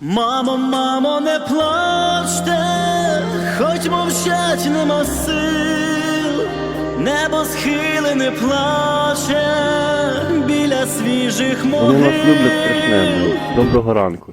Мамо, мамо, не плачте, хоч мовчать нема сил, небо схилене плаче біля свіжих могил. Вони нас люблять страшне. Доброго ранку.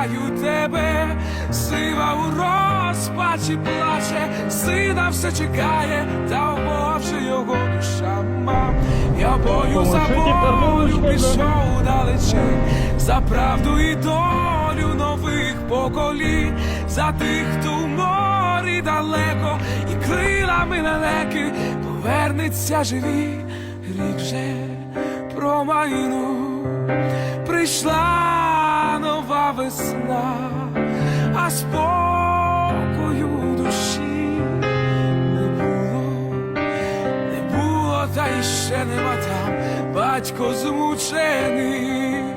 чекають тебе, сива у розпачі плаче, сина все чекає, та вмовчи його душа мам. Я бою за волю пішов далече, за правду і долю нових поколінь, за тих, хто в морі далеко, і крилами лелеки повернеться живі, рік вже промайнув, прийшла весна, а спокою душі не було. Не було, та й ще нема там. Батько змучений,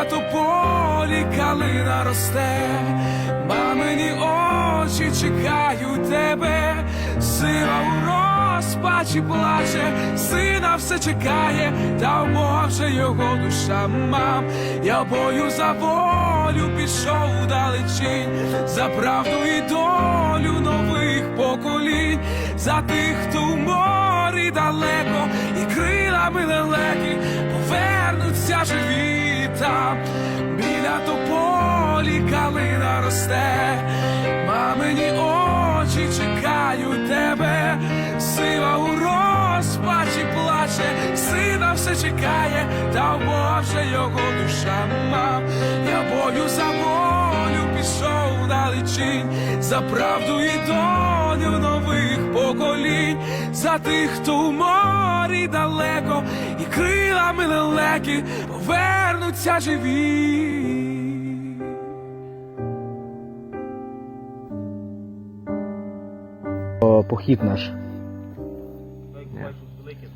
біля тополі калина росте, мамині очі чекають тебе, сила у розпачі плаче, сина все чекає, та вмовче його душа мам. Я бою за волю пішов далечінь, за правду і долю нових поколінь, за тих, хто в морі далеко, і крилами лелеки повернуться живі там, біля тополі калина росте, мамині очі чекають тебе, сила у розпачі плаче, сина все чекає, та вмовче його душа мам. Я бою за волю пішов далечінь, за правду і долю нових поколінь, за тих, хто в морі далеко, і крилами лелеки повернуться живі. Похід наш.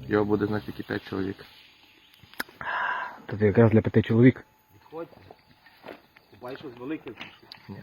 Його буде знати тільки 5 чоловік. Тобто якраз для п'яти чоловік. Відходьте. Бачиш, велике. Ні.